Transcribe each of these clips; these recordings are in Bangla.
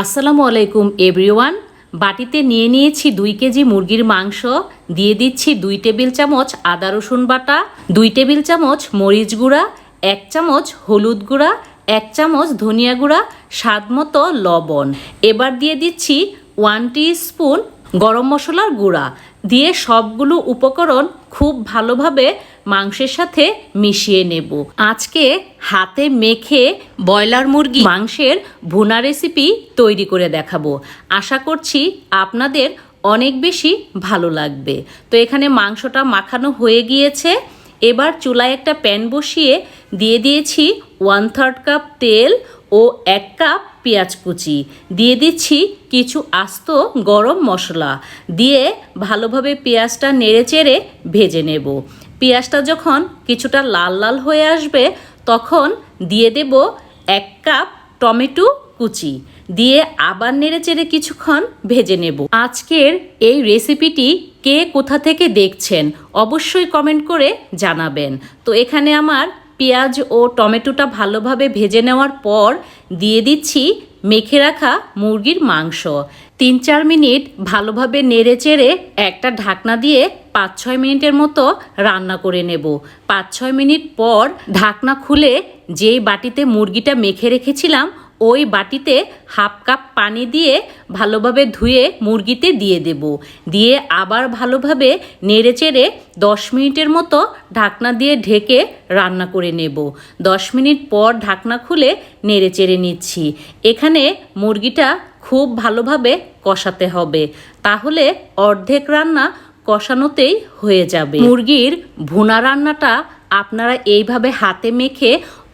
আসসালামু আলাইকুম এভরিওয়ান বাটিতে নিয়ে নিয়েছি দুই কেজি মুরগির মাংস। দিয়ে দিচ্ছি দুই টেবিল চামচ আদা রসুন বাটা, দুই টেবিল চামচ মরিচ গুঁড়া, এক চামচ হলুদ গুঁড়া, এক চামচ ধনিয়া গুঁড়া, স্বাদ মতো লবণ। এবার দিয়ে দিচ্ছি ওয়ান স্পুন গরম মশলার গুঁড়া। দিয়ে সবগুলো উপকরণ খুব ভালোভাবে মাংসের সাথে মিশিয়ে নেব। আজকে হাতে মেখে ব্রয়লার মুরগি মাংসের ভুনা রেসিপি তৈরি করে দেখাবো। আশা করছি আপনাদের অনেক বেশি ভালো লাগবে। তো এখানে মাংসটা মাখানো হয়ে গিয়েছে। এবার চুলায় একটা প্যান বসিয়ে দিয়ে দিয়েছি ওয়ান থার্ড কাপ তেল ও এক কাপ পেঁয়াজ কুচি। দিয়ে দিচ্ছি কিছু আস্ত গরম মশলা। দিয়ে ভালোভাবে পেঁয়াজটা নেড়ে চেড়ে ভেজে নেব। পেঁয়াজটা যখন কিছুটা লাল লাল হয়ে আসবে, তখন দিয়ে দেব এক কাপ টমেটো কুচি। দিয়ে আবার নেড়ে চেড়ে কিছুক্ষণ ভেজে নেব। আজকের এই রেসিপিটি কে কোথা থেকে দেখছেন, অবশ্যই কমেন্ট করে জানাবেন। তো এখানে আমার পেঁয়াজ ও টমেটোটা ভালোভাবে ভেজে নেওয়ার পর দিয়ে দিচ্ছি মেখে রাখা মুরগির মাংস। তিন চার মিনিট ভালোভাবে নেড়ে চেড়ে একটা ঢাকনা দিয়ে পাঁচ ছয় মিনিটের মতো রান্না করে নেব। পাঁচ ছয় মিনিট পর ঢাকনা খুলে যেই বাটিতে মুরগিটা মেখে রেখেছিলাম ওই বাটিতে হাফ কাপ পানি দিয়ে ভালোভাবে ধুয়ে মুরগিতে দিয়ে দেব। দিয়ে আবার ভালোভাবে নেড়ে চেড়ে দশ মিনিটের মতো ঢাকনা দিয়ে ঢেকে রান্না করে নেব। দশ মিনিট পর ঢাকনা খুলে নেড়ে চেড়ে নিচ্ছি। এখানে মুরগিটা খুব ভালোভাবে কষাতে হবে। তাহলে অর্ধেক রান্না কষানোতেই হয়ে যাবে। মুরগির ভুনা রান্নাটা আপনারা এইভাবে হাতে মেখে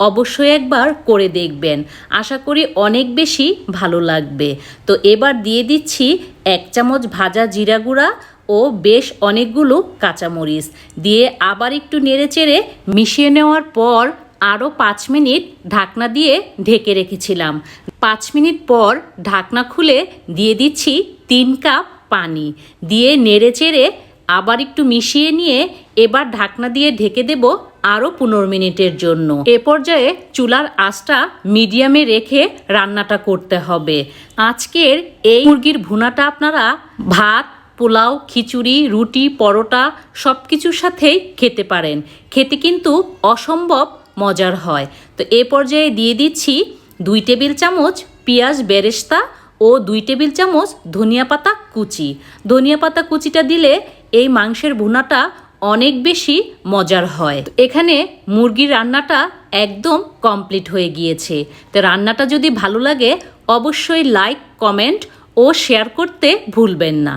অবশ্যই একবার করে দেখবেন। আশা করি অনেক বেশি ভালো লাগবে। তো এবার দিয়ে দিচ্ছি এক চামচ ভাজা জিরা গুঁড়া ও বেশ অনেকগুলো কাঁচামরিচ। দিয়ে আবার একটু নেড়ে চেড়ে মিশিয়ে নেওয়ার পর আরও পাঁচ মিনিট ঢাকনা দিয়ে ঢেকে রেখেছিলাম। পাঁচ মিনিট পর ঢাকনা খুলে দিয়ে দিচ্ছি তিন কাপ পানি। দিয়ে নেড়ে চেড়ে আবার একটু মিশিয়ে নিয়ে এবার ঢাকনা দিয়ে ঢেকে দেব আরও পনেরো মিনিটের জন্য। এ পর্যায়ে চুলার আঁচটা মিডিয়ামে রেখে রান্নাটা করতে হবে। আজকের এই মুরগির ভুনাটা আপনারা ভাত, পোলাও, খিচুড়ি, রুটি, পরোটা সব কিছুর সাথেই খেতে পারেন। খেতে কিন্তু অসম্ভব মজার হয়। তো এ পর্যায়ে দিয়ে দিচ্ছি দুই টেবিল চামচ পেঁয়াজ বেরেস্তা ও দুই টেবিল চামচ ধনিয়া পাতা কুচি। ধনিয়া পাতা কুচিটা দিলে এই মাংসের ভুনাটা অনেক বেশি মজার হয়। এখানে মুরগির রান্নাটা একদম কমপ্লিট হয়ে গিয়েছে। তো রান্নাটা যদি ভালো লাগে, অবশ্যই লাইক কমেন্ট ও শেয়ার করতে ভুলবেন না।